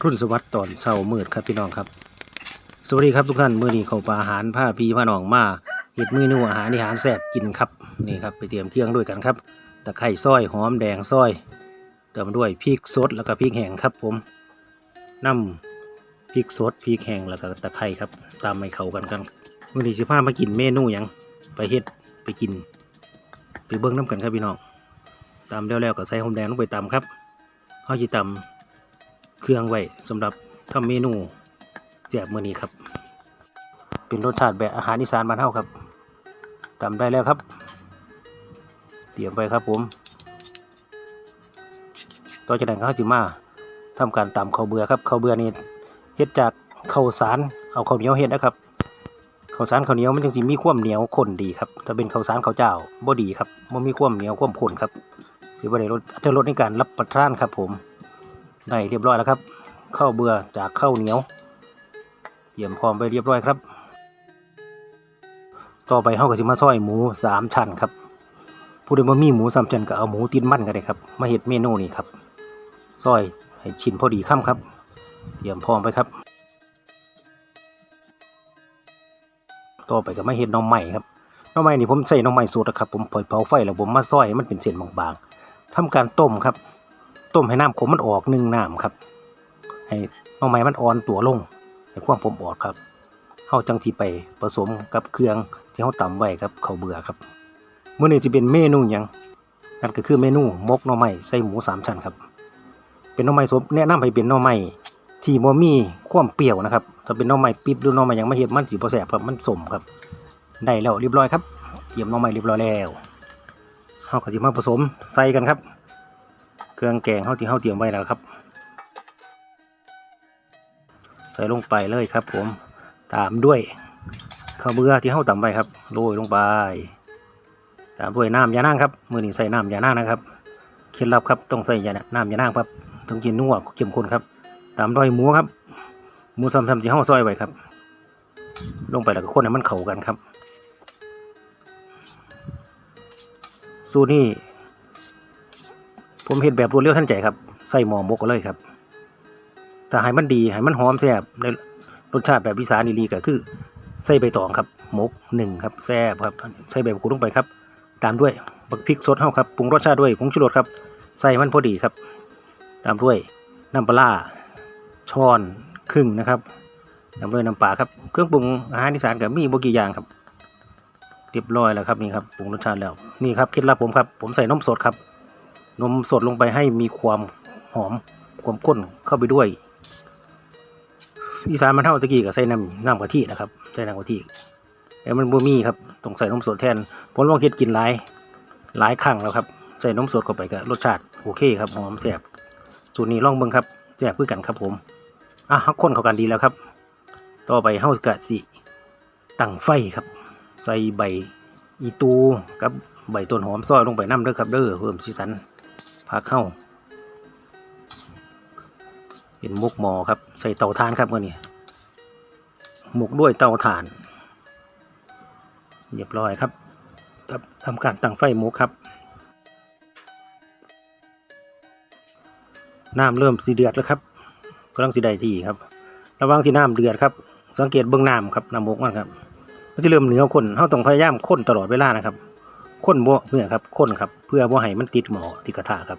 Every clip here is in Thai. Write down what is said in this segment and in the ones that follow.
รุ่นสวัสดิ์ตอนเช้ามืดครับพี่น้องครับ สวัสดีครับทุกท่านมื้อนี้เขาปลาอาหารผ้าพีผ้าหนองมาเฮ็ดมื้อนูอาหารอาหารแซ่บกินครับนี่ครับไปเตรียมเครื่องด้วยกันครับตะไคร้ซอยหอมแดงซอยเติมด้วยพริกสดแล้วก็พริกแห้งครับผมน้ำพริกสดพริกแห้งแล้วก็ตะไคร้ครับ ตามให้เข้ากันกันมื้อนี้สิพามากินเมนูหยังไปเฮ็ดไปกิน ไปเบิ่งน้ำกันครับพี่น้องตามแล้วๆก็ใส่หอมแดงลงไปตำครับเฮาสิตำ เครื่องไว้สำหรับทำเมนูเสียบมือนี้ครับ เป็นรสชาติแบบอาหารอีสานบ้านเฮาครับตำได้แล้วครับ เตรียมไปครับผมต่อจากนั้นก็จิมาทำการตำข้าวเบือครับข้าวเบือนี่เฮ็ดจากข้าวสารเอาข้าวเหนียวเฮ็ดนะครับข้าวสารข้าวเหนียวมันจึงสิมีความเหนียวข้นดีครับถ้าเป็นข้าวสารข้าวเจ้าบ่ดีครับบ่มีความเหนียวความข้นครับสิบ่ได้รสอัตรรสในการรับประทานครับผม ได้เรียบร้อยแล้วครับข้าวเบื่อจากข้าวเหนียวเตรียมพร้อมไปเรียบร้อยครับ ต่อไปเฮาก็สิมาซอยหมูสามชั้นครับผู้ใดบ่มีหมูสามชั้นก็เอาหมูติดมันก็ได้ครับ มาเฮ็ดเมนูนี้ครับซอยให้ชิ้นพอดีค่ำครับ เตรียมพร้อมไปครับ ต่อไปก็มาเฮ็ดน่อไม้ครับน่อไม้นี่ผมใส่น่อไม้สดนะครับผมปล่อยเผาไฟแล้วผมมาซอยให้มันเป็นเส้นบางๆทำการต้มครับ ต้มให้น้ำขมมันออกหนึ่งน้ำครับ ให้น่อไม้มันอ่อนตัวลงให้ความผมออกครับเฮาจังสิไปผสมกับเครื่องที่เฮาตำไว้ครับข้าวเบื่อครับมื้อนี้จะเป็นเมนูหยังนั่นก็คือเมนูมกหน่อไม้ใส่หมูสามชั้นครับ เป็นหน่อไม้สดแนะนำให้เป็นหน่อไม้ที่บ่มีความเปรี้ยวนะครับถ้าเป็นหน่อไม้ปิ๊บหรือหน่อไม้ยังไมาเฮ็ดมันสิบ่แซ่บครับมันสมครับได้แล้วเรียบร้อยครับเตรียมหน่อไม้เรียบร้อยแล้วเฮาก็สิมาผสมใส่กันครับ เครื่องแกงเฮาที่เฮาเตรียมไว้แล้วครับ ใส่ลงไปเลยครับ ผมตามด้วยข้าวเบื่อที่เฮาตำไว้ครับโรยลงไป ตามด้วยน้ำยานั่งครับมือนี้ใส่น้ำยานั่งนะครับเคล็ดลับครับต้องใส่ยาน้ำยานั่งครับถึงจะนัวเข้มข้นครับ ตามด้วยหมูครับหมูซ้ำๆที่เฮาซอยไว้ครับ ลงไปแล้วก็คนให้มันเข้ากันครับ สูตรนี้ ผมเห็นแบบรวดเร็วทันใจครับใส่หม้อหมกก็เลยครับถ้าให้มันดีให้มันหอมแซ่บในรสชาติแบบวิสานดีๆก็คือใส่ใบตองครับหมกหนึ่งครับแซ่บครับใส่ใบมะกรูดลงไปครับ ตามด้วยบักพริกสดเฮาครับปรุงรสชาติด้วยผงชูรสครับ ใส่มันพอดีครับ ตามด้วยน้ำปลาร้าช้อนครึ่งนะครับตามด้วยน้ำปลาครับเครื่องปรุงอาหารอีสานกับมีบกี่อย่างครับเรียบร้อยแล้วครับนี่ครับปรุงรสชาติแล้วนี่ครับเคล็ดลับผมครับผมใส่นมสดครับ นมสดลงไปให้มีความหอมความข้นเข้าไปด้วยอีสานมันเท่าตะกี้กับใส่น้ำน้ำกะทินะครับใส่น้ำกะทิแต่มันบ่มีครับต้องใส่นมสดแทนผมลองเฮ็ดกินหลายหลายครั้งแล้วครับใส่นมสดเข้าไปก็รสชาติโอเคครับหอมแซ่บสูตรนี้ลองเบิ่งครับแซ่บคือกันครับผมอะฮักคนเข้ากันดีแล้วครับ ต่อไปเฮากะสิตั้งไฟครับ ใส่ใบอีตูกับใบต้นหอมซอยลงไปน้ำเด้อครับเด้อเพิ่มสีสัน ผักเข้า เป็นมุกหมอครับ ใส่เตาถ่านครับมื่อนี้หมกด้วยเตาถ่านเรียบร้อยครับทำทำการตั้งไฟหมูครับ น้ำเริ่มสีเดือดแล้วครับกำลังสีได้ที่ครับ ระวังที่น้ำเดือดครับ สังเกตเบื้องน้ำครับน้ำหมกมันครับมันจะเริ่มเหนียวข้นเขาต้องพยายามข้นตลอดเวลานะครับ ข้นบ่เพื่อครับข้นครับ เพื่อบ่ให้มันติดหมอติดกระทะครับ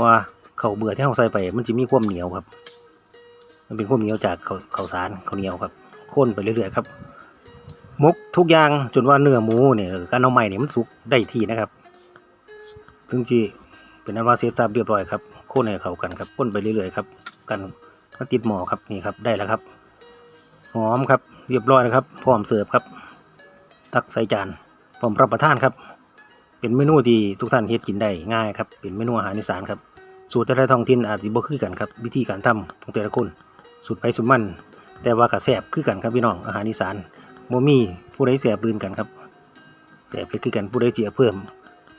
ว่าเข้าเบื่อที่เราใส่ไป มันจะมีความเหนียวครับ มันเป็นความเหนียวจากเข้าวข้าสารเข้าเหนียวครับข้นไปเรื่อยๆครับหมกทุกอย่างจนว่าเนื้อหมูเนี่ยการเอาใหม่เนี่ยมันสุกได้ที่นะครับถึงจีเป็นอันว่าเสร็จสับเรียบร้อยครับข้นให้เข้ากันครับข้นไปเรื่อยๆครับ กันก็ติดหมอครับนี่ครับได้แล้วครับหอมครับ เรียบร้อยนะครับพร้อมเสิร์ฟครับ ตักใส่จาน พร้อมรับประทานครับ เป็นเมนูที่ทุกท่านเฮ็ดกินได้ง่ายครับ เป็นเมนูอาหารอีสานครับ สูตรแต่ละท้องถิ่นอาจจะบ่คือกันครับ วิธีการทำของแต่ละคน สูตรไปสูตรมัน แต่ว่ากระแสบคือกันครับพี่น้อง อาหารอีสานบ่มีผู้ใดแสบลืนกันครับแสบเลยคือกันผู้ใดเจียเพิ่ม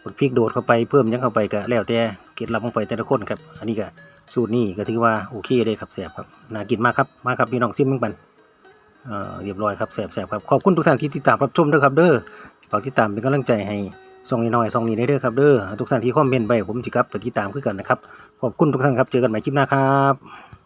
บักพริกโดดเข้าไปเพิ่มยังเข้าไปก็แล้วแต่เกล็ดลับลงไปแต่ละคนครับ อันนี้ก็สูตรนี้ก็ถือว่าโอเคเลยครับแสบครับน่ากินมากครับมาครับพี่น้องซิมเบิ่งปันเอ่อเรียบร้อยครับแสบแสบครับ ขอบคุณทุกท่านที่ติดตามรับชมด้วยครับ เด้อ ฝากติดตามเป็นกำลังใจให้ส่องนี้หน่อยๆส่องนี้ได้เด้อครับเด้อทุกท่านที่คอมเมนต์ไปผมจิกับไปติดตามคือกันนะครับขอบคุณทุกท่านครับเจอกันใหม่คลิปหน้าครับ